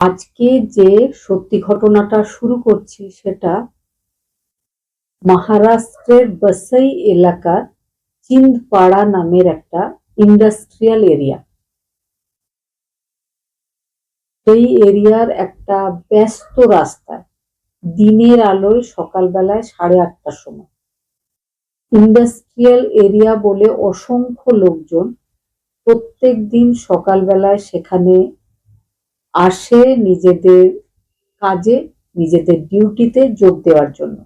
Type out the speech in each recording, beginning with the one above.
আজকে যে সত্যি ঘটনাটা শুরু করছি সেটা মহারাষ্ট্রের বসাই এলাকার চিন্দপাড়া নামের একটা ইন্ডাস্ট্রিয়াল এরিয়া সেই এরিয়ার একটা ব্যস্ত রাস্তায় দিনের আলোয় সকালবেলায় সাড়ে আটটার সময়। ইন্ডাস্ট্রিয়াল এরিয়া বলে অসংখ্য লোকজন প্রত্যেক দিন সকালবেলায় সেখানে আসে নিজেদের কাজে, নিজেদের ডিউটিতে যোগ দেওয়ার জন্য।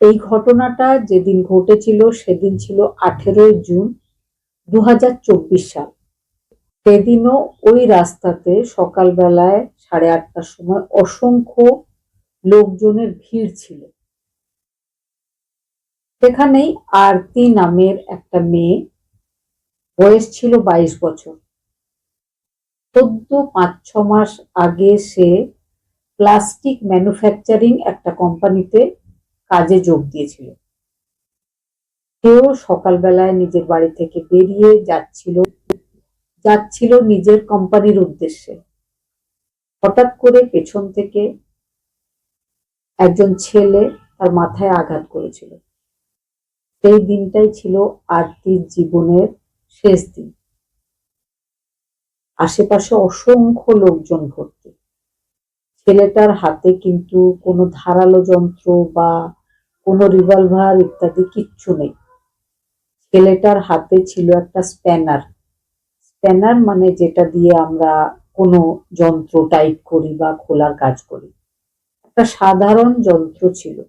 এই ঘটনাটা যেদিন ঘটেছিল সেদিন ছিল আঠেরোই জুন দু হাজার চব্বিশ সাল। সেদিনও ওই রাস্তাতে সকালবেলায় সাড়ে আটটার সময় অসংখ্য লোকজনের ভিড় ছিল। সেখানেই আরতি নামের একটা মেয়ে, বয়স ছিল বাইশ বছর। চোদ্দ, পাঁচ, ছ মাস আগে সে প্লাস্টিক ম্যানুফ্যাকচারিং একটা কোম্পানিতে কাজে যোগ দিয়েছিল। সেও সকালবেলায় নিজের বাড়ি থেকে বেরিয়ে যাচ্ছিল যাচ্ছিল নিজের কোম্পানির উদ্দেশ্যে। হঠাৎ করে পেছন থেকে একজন ছেলে তার মাথায় আঘাত করেছিল। সেই দিনটাই ছিল আরতির জীবনের শেষ দিন। আশেপাশে অসংখ্য লোকজন ভর্তি। ছেলেটার হাতে কিন্তু কোনো ধারালো যন্ত্র বা কোনো রিভলভার ইত্যাদি কিচ্ছু নেই। ছেলেটার হাতে ছিল একটা স্প্যানার স্প্যানার মানে যেটা দিয়ে আমরা কোনো যন্ত্র টাইপ করি বা খোলার কাজ করি। একটা সাধারণ যন্ত্র ছিল।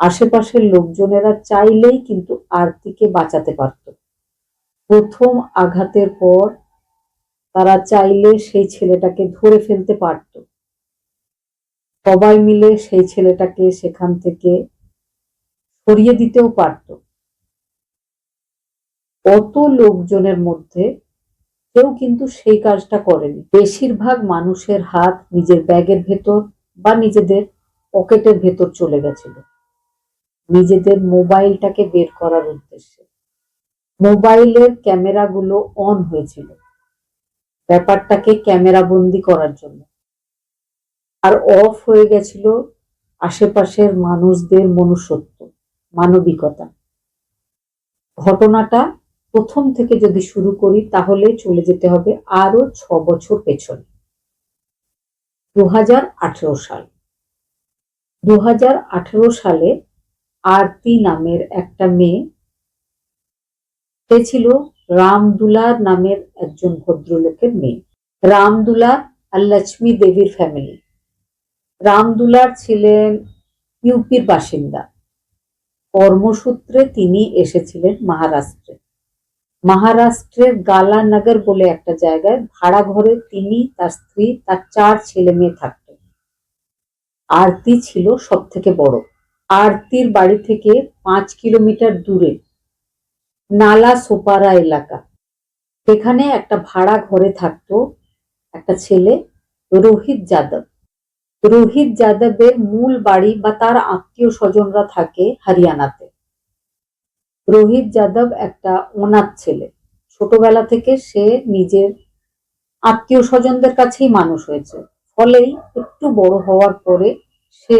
আশেপাশের লোকজনেরা চাইলেই কিন্তু আরতিকে বাঁচাতে পারত। প্রথম আঘাতের পর তারা চাইলে সেই ছেলেটাকে ধরে ফেলতে পারত। সবাই মিলে সেই ছেলেটাকে সেখান থেকে সরিয়ে দিতেও পারত। অত লোকজনের মধ্যে কেউ কিন্তু সেই কাজটা করেনি। বেশিরভাগ মানুষের হাত নিজের ব্যাগের ভেতর বা নিজেদের পকেটের ভেতর চলে গেছিল। নিজেদের মোবাইলটাকে বের করার উদ্দেশ্যে। মোবাইলের ক্যামেরাগুলো অন হয়েছিল। ব্যাপারটাকে ক্যামেরা বন্দি করার জন্য। আর অফ হয়ে গেছিল আশেপাশের মানুষদের মনুষ্যত্ব, মানবিকতা। ঘটনাটা প্রথম থেকে যদি শুরু করি তাহলে চলে যেতে হবে আরও ছ বছর পেছনে। দু হাজার আঠেরো সাল। দু হাজার আঠেরো সালে আরতি নামের একটা মেয়ে, সে ছিল রামদুলার নামের একজন ভদ্রলোকের মেয়ে। রামদুলার আর লক্ষ্মী দেবীর ফ্যামিলি রামদুলার ছিলেন ইউপির বাসিন্দা। কর্মসূত্রে তিনি এসেছিলেন মহারাষ্ট্রে। মহারাষ্ট্রের গালানগর বলে একটা জায়গায় ভাড়া ঘরে তিনি, তার স্ত্রী, তার চার ছেলে মেয়ে থাকতেন। আরতি ছিল সব থেকে বড়। আরতির বাড়ি থেকে পাঁচ কিলোমিটার দূরে নালা সোপারা এলাকা। সেখানে একটা ভাড়া ঘরে থাকতো একটা ছেলে, রোহিত যাদব। রোহিত যাদবের মূল বাড়ি বা তার আত্মীয় স্বজনরা থাকে হরিয়ানাতে। রোহিত যাদব একটা অনাথ ছেলে। ছোটবেলা থেকে সে নিজের আত্মীয় স্বজনদের কাছেই মানুষ হয়েছে। ফলেই একটু বড় হওয়ার পরে সে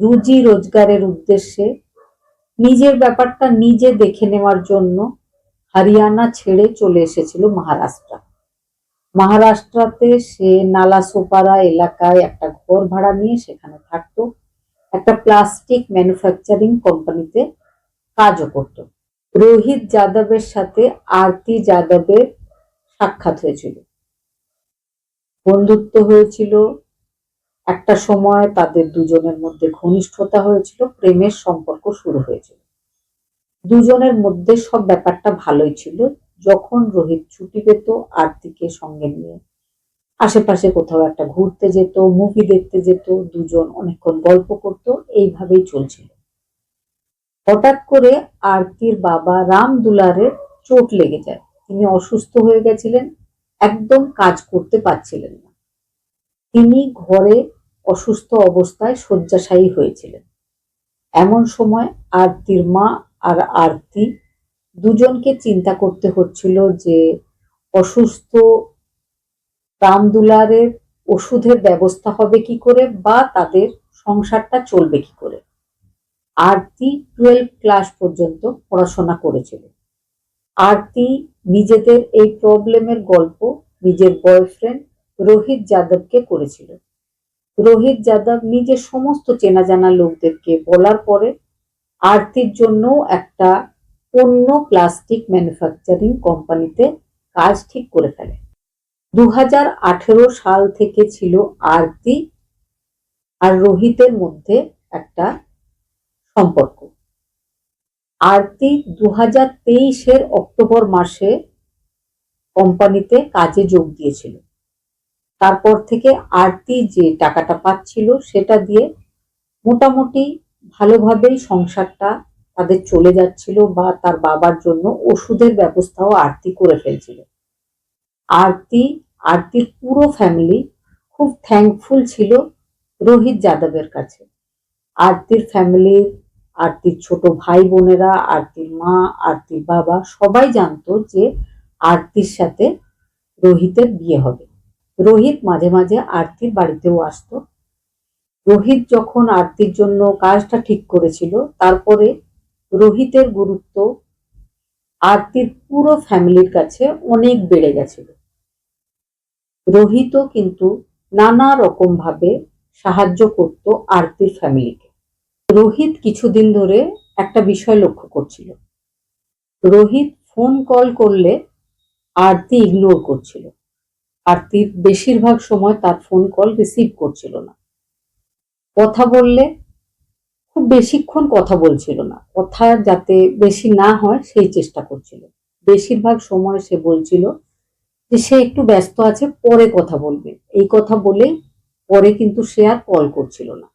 রুজি রোজগারের উদ্দেশ্যে নিজের ব্যাপারটা নিজে দেখে নেওয়ার জন্য হরিয়ানা ছেড়ে চলে এসেছিল মহারাষ্ট্র। মহারাষ্ট্রতে সে নালাসোপারা এলাকায় একটা ঘর ভাড়া নিয়ে সেখানে থাকতো, একটা প্লাস্টিক ম্যানুফ্যাকচারিং কোম্পানিতে কাজও করত। রোহিত যাদবের সাথে আরতি যাদবের সাক্ষাৎ হয়েছিল। বন্ধুত্ব হয়েছিল একটা সময় তাদের দুজনের মধ্যে ঘনিষ্ঠতা হয়েছিল, প্রেমের সম্পর্ক শুরু হয়েছিল। দুজনের মধ্যে সব ব্যাপারটা ভালোই ছিল। যখন রোহিত ছুটি পেত, আরতিকে সঙ্গে নিয়ে আশেপাশে কোথাও একটা ঘুরতে যেত মুভি দেখতে যেত, দুজন অনেকক্ষণ গল্প করত, এইভাবেই চলছিল। হঠাৎ করে আরতির বাবা রাম দুলারের চোট লেগে যায়। তিনি অসুস্থ হয়ে গেছিলেন, একদম কাজ করতে পারছিলেন তিনি ঘরে অসুস্থ অবস্থায় শয্যাশায়ী হয়েছিলেন। এমন সময় আরতির মা আর আরতি দুজনকে চিন্তা করতে হচ্ছিল যে অসুস্থ রামদুলারের ওষুধের ব্যবস্থা হবে কি করে বা তাদের সংসারটা চলবে কি করে। আরতি টুয়েলভ ক্লাস পর্যন্ত পড়াশোনা করেছিল আরতি নিজেদের এই প্রবলেমের গল্প, নিজের বয়ফ্রেন্ড রোহিত যাদবকে করেছিল। রোহিত যাদব নিজের সমস্ত চেনা জানা লোকদেরকে বলার পরে আরতির জন্য একটা অন্য প্লাস্টিক ম্যানুফ্যাকচারিং কোম্পানিতে কাজ ঠিক করে ফেলে। দু হাজার আঠেরো সাল থেকে ছিল আরতি আর রোহিতের মধ্যে একটা সম্পর্ক। আরতি দু হাজার তেইশের অক্টোবর মাসে কোম্পানিতে কাজে যোগ দিয়েছিল। তারপর থেকে আরতি যে টাকাটা পাচ্ছিল সেটা দিয়ে মোটামুটি ভালোভাবেই সংসারটা তাদের চলে যাচ্ছিল বা তার বাবার জন্য ওষুধের ব্যবস্থাও আরতি করে ফেলছিল। আরতি, আরতির পুরো ফ্যামিলি খুব থ্যাঙ্কফুল ছিল রোহিত যাদবের কাছে। আরতির ফ্যামিলির আরতির ছোট ভাই বোনেরা, আরতির মা, আরতির বাবা সবাই জানতো যে আরতির সাথে রোহিতের বিয়ে হবে। রোহিত মাঝে মাঝে আরতির বাড়িতেও আসতো। রোহিত যখন আরতির জন্য কাজটা ঠিক করেছিল, তারপরে রোহিতের গুরুত্ব আরতির পুরো ফ্যামিলির কাছে অনেক বেড়ে গেছিল। রোহিতও কিন্তু নানা রকম ভাবে সাহায্য করত আরতির ফ্যামিলিকে। রোহিত কিছুদিন ধরে একটা বিষয় লক্ষ্য করছিল। রোহিত ফোন কল করলে আরতি ইগনোর করছিল। আরতি বেশিরভাগ সময় তার ফোন কল রিসিভ করছিল না। কথা বললে খুব বেশিক্ষণ কথা বলছিল না। কথা যাতে বেশি না হয় সেই চেষ্টা করছিল। বেশিরভাগ সময় সে বলছিল যে সে একটু ব্যস্ত আছে, পরে কথা বলবে। এই কথা বলে পরে কিন্তু সে আর কল করছিল না।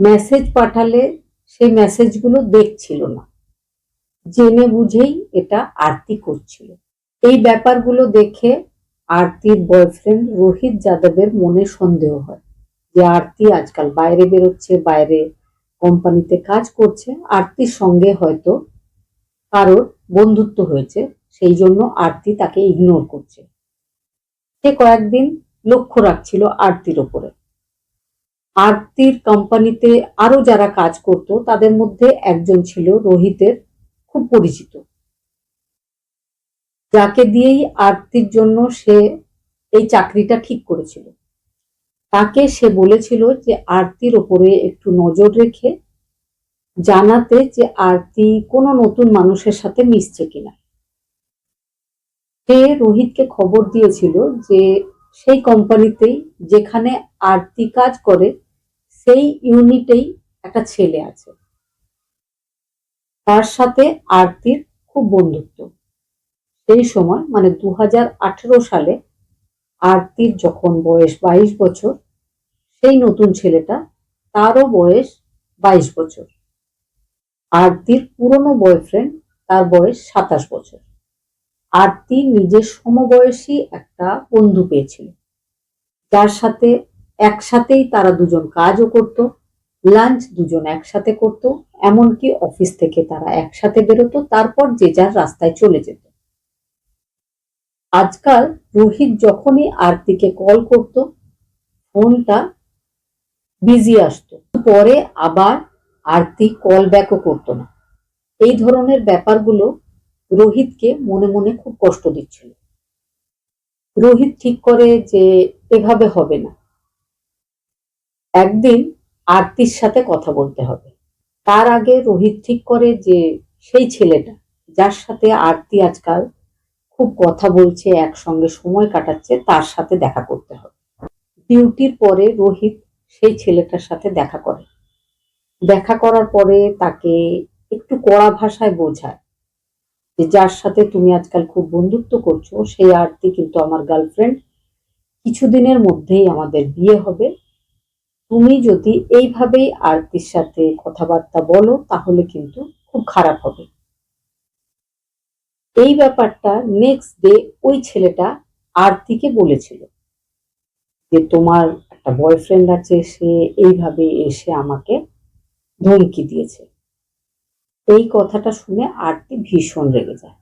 মেসেজ পাঠালে সেই মেসেজগুলো দেখছিল না। জেনে বুঝেই এটা আরতি করছিল। এই ব্যাপারগুলো দেখে আরতির বয়ফ্রেন্ড রোহিত যাদবের মনে সন্দেহ হয় যে আরতি আজকাল বাইরে বেরোচ্ছে, বাইরে কোম্পানিতে কাজ করছে। আরতির সঙ্গে হয়তো কারোর বন্ধুত্ব হয়েছে, সেই জন্য আরতি তাকে ইগনোর করছে। সে কয়েকদিন লক্ষ্য রাখছিল আরতির ওপরে। আরতির কোম্পানিতে আরও যারা কাজ করত, তাদের মধ্যে একজন ছিল রোহিতের খুব পরিচিত। যাকে দিয়েই আরতির জন্য সে এই চাকরিটা ঠিক করেছিল। তাকে সে বলেছিল যে আরতির ওপরে একটু নজর রেখে জানাতে যে আরতি কোনো নতুন মানুষের সাথে মিশছে কিনা। সে রোহিতকে খবর দিয়েছিল যে সেই কোম্পানিতেই যেখানে আরতি কাজ করে, সেই ইউনিটেই একটা ছেলে আছে। তার সাথে আরতির খুব বন্ধুত্ব। সেই সময় মানে দু হাজার আঠেরো সালে আরতির যখন বয়স বাইশ বছর, সেই নতুন ছেলেটা তারও বয়স বাইশ বছর। আরতির পুরনো বয়ফ্রেন্ড তার বয়স সাতাশ বছর। আরতি নিজের সমবয়সী একটা বন্ধু পেয়েছিল। যার সাথে একসাথেই তারা দুজন কাজও করত, লাঞ্চ দুজন একসাথে করত, এমনকি অফিস থেকে তারা একসাথে বেরোতো, তারপর যে যার রাস্তায় চলে যেত। আজকাল রোহিত যখনই আরতিকে কল করত, ফোনটা বিজি আসতো। পরে আবার আরতি কল ব্যাকও করতো না। এই ধরনের ব্যাপারগুলো রোহিতকে মনে মনে খুব কষ্ট দিচ্ছিল। রোহিত ঠিক করে যে এভাবে হবে না। একদিন আরতির সাথে কথা বলতে হবে। তার আগে রোহিত ঠিক করে যে সেই ছেলেটা, যার সাথে আরতি আজকাল খুব কথা বলছে, একসঙ্গে সময় কাটাচ্ছে, তার সাথে দেখা করতে হবে। ডিউটির পরে রোহিত সেই ছেলেটার সাথে দেখা করে। দেখা করার পরে তাকে একটু কড়া ভাষায় বোঝায় যে, যার সাথে তুমি আজকাল খুব বন্ধুত্ব করছ, সেই আরতি কিন্তু আমার গার্লফ্রেন্ড। কিছুদিনের মধ্যেই আমাদের বিয়ে হবে। তুমি যদি এইভাবেই আরতির সাথে কথাবার্তা বলো, তাহলে কিন্তু খুব খারাপ হবে। এই ব্যাপারটা নেক্সট ডে ওই ছেলেটা আরতিকে বলেছিল যে, তোমার একটা বয়ফ্রেন্ড আছে, সে এইভাবে এসে আমাকে ধমকি দিয়েছে। এই কথাটা শুনে আরতি ভীষণ রেগে যায়।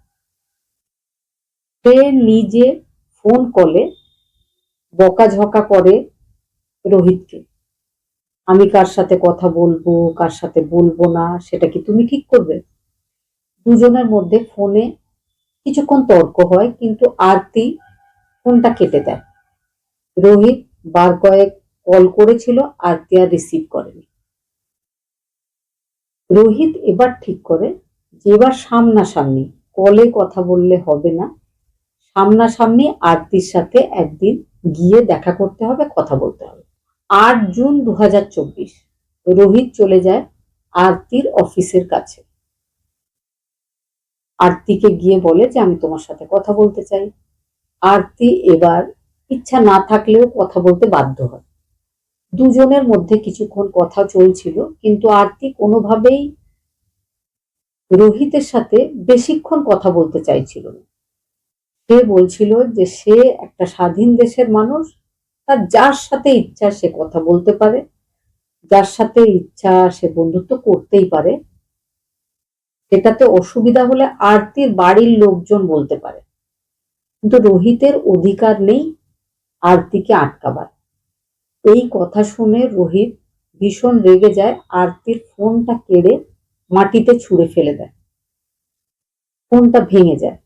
সে নিজে ফোন কলে বকাঝকা করে রোহিতকে। আমি কার সাথে কথা বলব, কার সাথে বলব না, সেটা কি তুমি ঠিক করবে? দুজনের মধ্যে ফোনে কিছুক্ষণ তর্ক হয়, কিন্তু আরতি ফোনটা কেটে দেয়। রোহিত বার কয়েক কল করেছিল, আরতি আর রিসিভ করেনি। রোহিত এবার ঠিক করে যে এবার সামনাসামনি কলে কথা বললে হবে না, সামনাসামনি আরতির সাথে একদিন গিয়ে দেখা করতে হবে, কথা বলতে হবে। আট জুন দু হাজার চব্বিশ, রোহিত চলে যায় আরতির অফিসের কাছে। আরতিকে গিয়ে বলে যে, আমি তোমার সাথে কথা বলতে চাই। আরতি এবার ইচ্ছা না থাকলেও কথা বলতে বাধ্য হয়। দুজনের মধ্যে কিছুক্ষণ কথা চলছিল, কিন্তু আরতি কোনোভাবেই রোহিতের সাথে বেশিক্ষণ কথা বলতে চাইছিল না। সে বলছিল যে, সে একটা স্বাধীন দেশের মানুষ, তার যার সাথে ইচ্ছা সে কথা বলতে পারে, যার সাথে ইচ্ছা সে বন্ধুত্ব করতেই পারে। সেটাতে অসুবিধা হলে আরতির বাড়ির লোকজন বলতে পারে। কিন্তু রোহিতের অধিকার নেই আরতিকে আটকাবার। এই কথা শুনে রোহিত ভীষণ রেগে যায়, আরতির ফোনটা কেড়ে মাটিতে ছুঁড়ে ফেলে দেয়। ফোনটা ভেঙে যায়।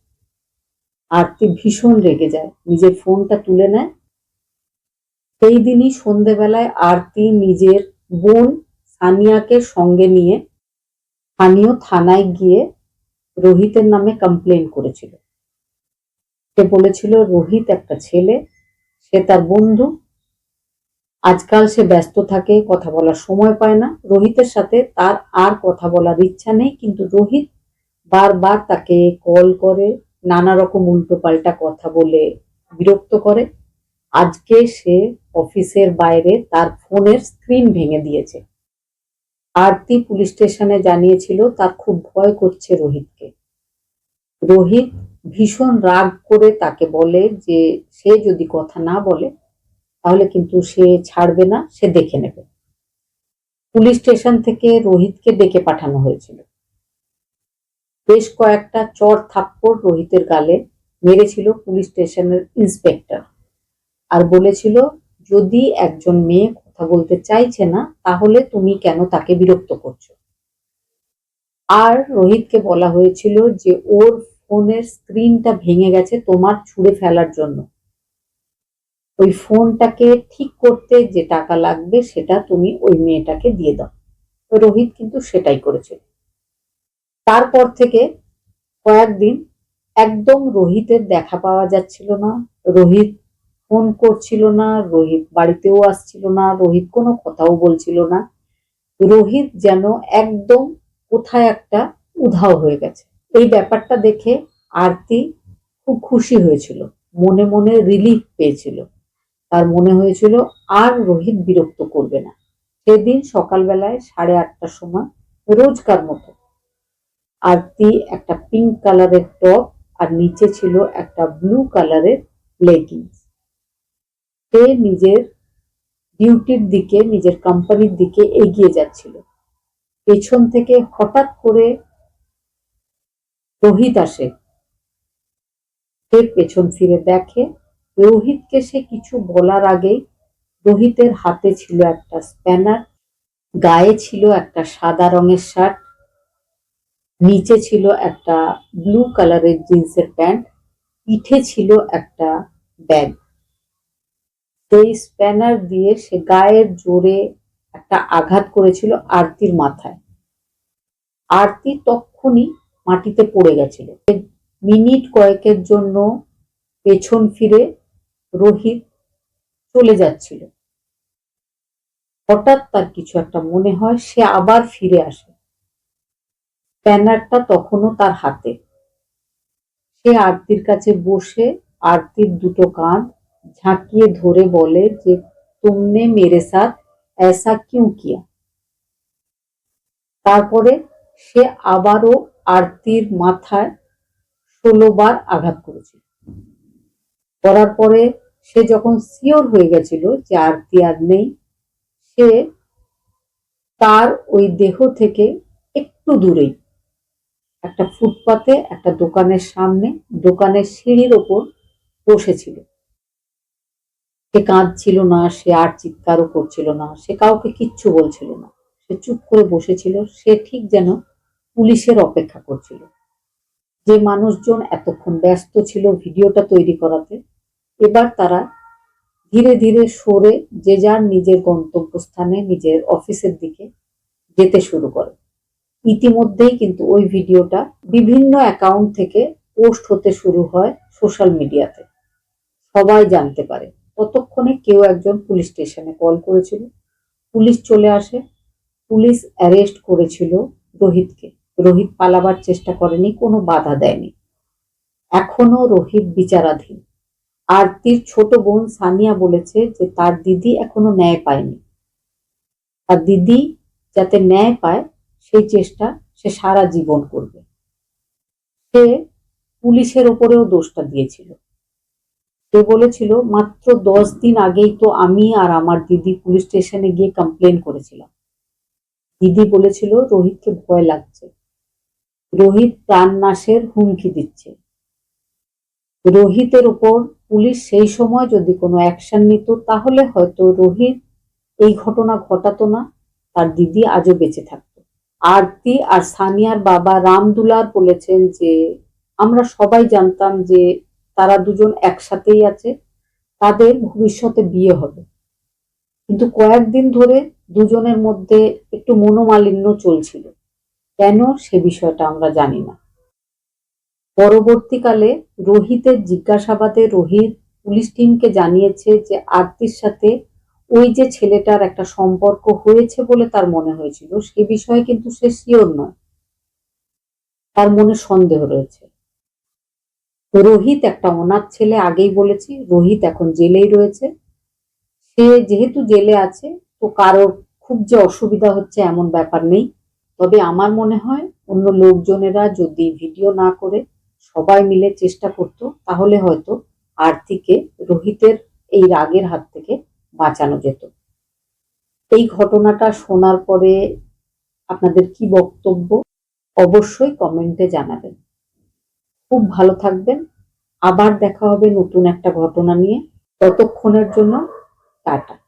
আরতি ভীষণ রেগে যায়, নিজের ফোনটা তুলে নেয়। সেই দিনই সন্ধেবেলায় আরতি নিজের বোন সানিয়াকে সঙ্গে নিয়ে থানায় গিয়ে রোহিতের নামে কমপ্লেন করেছিল। সে বলেছিল, রোহিত একটা ছেলে, সে তার বন্ধু। আজকাল সে ব্যস্ত থাকে, কথা বলার সময় পায় না। রোহিতের সাথে তার আর কথা বলার ইচ্ছা নেই, কিন্তু রোহিত বারবার তাকে কল করে, নানা রকম উল্টো পাল্টা কথা বলে বিরক্ত করে। আজকে সে অফিসের বাইরে তার ফোনের স্ক্রিন ভেঙে দিয়েছে। আরতি পুলিশ স্টেশনে জানিয়েছিল, তার খুব ভয় করছে রোহিতকে। রোহিত ভীষণ রাগ করে তাকে বলে যে, সে যদি কথা না বলে, তাহলে কিন্তু সে ছাড়বে না, সে দেখে নেবে। পুলিশ স্টেশন থেকে রোহিতকে ডেকে পাঠানো হয়েছিল। বেশ কয়েকটা চর থাপ্পড় রোহিতের গালে মেরেছিল পুলিশ স্টেশনের ইন্সপেক্টর। আর বলেছিল, যদি একজন মেয়ে কথা বলতে চাইছে না, তাহলে তুমি কেন তাকে বিরক্ত করছ? আর রোহিতকে বলা হয়েছিল যে ওর ফোনের স্ক্রিনটা ভেঙে গেছে তোমার ছুঁড়ে ফেলার জন্য। ওই ফোনটাকে ঠিক করতে যে টাকা লাগবে সেটা তুমি ওই মেয়েটাকে দিয়ে দাও। রোহিত কিন্তু সেটাই করেছিল তারপর থেকে কয়েকদিন একদম রোহিতের দেখা পাওয়া যাচ্ছিল না। রোহিত ফোন করছিল না, রোহিত বাড়িতেও আসছিল না, রোহিত কোনো কথাও বলছিল না। রোহিত যেন একদম কোথায় একটা উধাও হয়ে গেছে। এই ব্যাপারটা দেখে আরতি খুব খুশি হয়েছিল, মনে মনে রিলিফ পেয়েছিল। তার মনে হয়েছিল, আর রোহিত বিরক্ত করবে না। সেদিন সকালবেলায় সাড়ে আটটার সময় রোজকার মতো আরতি একটা পিঙ্ক কালারের টপ আর নিচে ছিল একটা ব্লু কালারের লেগিংস সে নিজের ডিউটির দিকে, নিজের কোম্পানির দিকে এগিয়ে যাচ্ছিল। পেছন থেকে হঠাৎ করে রোহিত আসে। সে পেছন ফিরে দেখে, রোহিতকে সে কিছু বলার আগেই রোহিতের হাতে ছিল একটা স্প্যানার গায়ে ছিল একটা সাদা রঙের শার্ট নিচে ছিল একটা ব্লু কালারের জিন্সের প্যান্ট পিঠে ছিল একটা ব্যাগ সেই স্প্যানার দিয়ে সে গায়ের জোরে একটা আঘাত করেছিল আরতির মাথায়। আরতি তক্ষুনি মাটিতে পড়ে গেছিল। মিনিট কয়েকের জন্য পেছন ফিরে রোহিত চলে যাচ্ছিল। হঠাৎ তার কিছু একটা মনে হয়, সে আবার ফিরে আসে। স্প্যানারটা তখনও তার হাতে। সে আরতির কাছে বসে আরতির দুটো কাঁধ ঝাঁকিয়ে ধরে বলে যে তুমনে মেরে সাথ ऐसा क्यों किया তারপরে সে আবারও আরতির মাথায় ষোলো বার আঘাত করেছিল করার পরে সে যখন সিওর হয়ে গেছিল যে আরতি আর নেই সে তার ওই দেহ থেকে একটু দূরেই একটা ফুটপাতে একটা দোকানের সামনে দোকানের সিঁড়ির ওপর বসেছিল সে কাঁদছিল না, সে আর চিৎকারও করছিল না, সে কাউকে কিচ্ছু বলছিল না। সে চুপ করে বসেছিল, সে ঠিক যেন পুলিশের অপেক্ষা করছিল। যে মানুষজন এতক্ষণ ব্যস্ত ছিল ভিডিওটা তৈরি করাতে, এবার তারা ধীরে ধীরে সরে যে যার নিজের গন্তব্যস্থানে, নিজের অফিসের দিকে যেতে শুরু করে। ইতিমধ্যেই কিন্তু ওই ভিডিওটা বিভিন্ন অ্যাকাউন্ট থেকে পোস্ট হতে শুরু হয় সোশ্যাল মিডিয়াতে। সবাই জানতে পারে। ততক্ষণে কেউ একজন পুলিশ স্টেশনে কল করেছিল। পুলিশ চলে আসে। পুলিশ অ্যারেস্ট করেছিল রোহিতকে। রোহিত পালাবার চেষ্টা করেনি, কোনো বাধা দেয়নি। এখনও রোহিত বিচারাধীন। আরতির ছোট বোন সানিয়া বলেছে যে তার দিদি এখনও ন্যায় পায়নি। তার দিদি যাতে ন্যায় পায়, সেই চেষ্টা সে সারা জীবন করবে। সে পুলিশের ওপরেও দোষটা দিয়েছিল। সে বলেছিল, মাত্র দশ দিন আগেই তো আমি আর আমার দিদি পুলিশ স্টেশনে গিয়ে কমপ্লেন করেছিলাম। দিদি বলেছিল, রোহিতকে ভয় লাগছে। রোহিত প্রাণ নাশের হুমকি দিচ্ছে। রোহিতের উপর পুলিশ সেই সময় যদি কোনো অ্যাকশন নিত, তাহলে হয়তো রোহিত এই ঘটনা ঘটাতো না। তার দিদি আজও বেঁচে থাকতো। আরতি আর সানিয়ার বাবা রামদুলার বলেছেন যে, আমরা সবাই জানতাম যে তারা দুজন একসাথেই আছে, তাদের ভবিষ্যতে বিয়ে হবে। কিন্তু কয়েকদিন ধরে দুজনের মধ্যে একটু মনোমালিন্য চলছিল। কেন সে বিষয়টা আমরা জানি না। পরবর্তীকালে রোহিতের জিজ্ঞাসাবাদে রোহিত পুলিশ টিমকে জানিয়েছে যে আরতির সাথে ওই যে ছেলেটার একটা সম্পর্ক হয়েছে বলে তার মনে হয়েছিল, সে বিষয়ে কিন্তু সে শিওর নয়। তার মনে সন্দেহ রয়েছে। রোহিত একটা অনাথ ছেলে আগেই বলেছি, রোহিত এখন জেলেই রয়েছে। সে যেহেতু জেলে আছে, তো কারোর খুব যে অসুবিধা হচ্ছে এমন ব্যাপার নেই। তবে আমার মনে হয় অন্য লোকজনেরা যদি ভিডিও না করে সবাই মিলে চেষ্টা করত, তাহলে হয়তো আর্থিকে রোহিতের এই রাগের হাত থেকে বাঁচানো যেত। এই ঘটনাটা শোনার পরে আপনাদের কি বক্তব্য? অবশ্যই কমেন্টে জানাবেন। খুব ভালো থাকবেন। আবার দেখা হবে নতুন একটা ঘটনা নিয়ে। ততক্ষণের জন্য টাটা।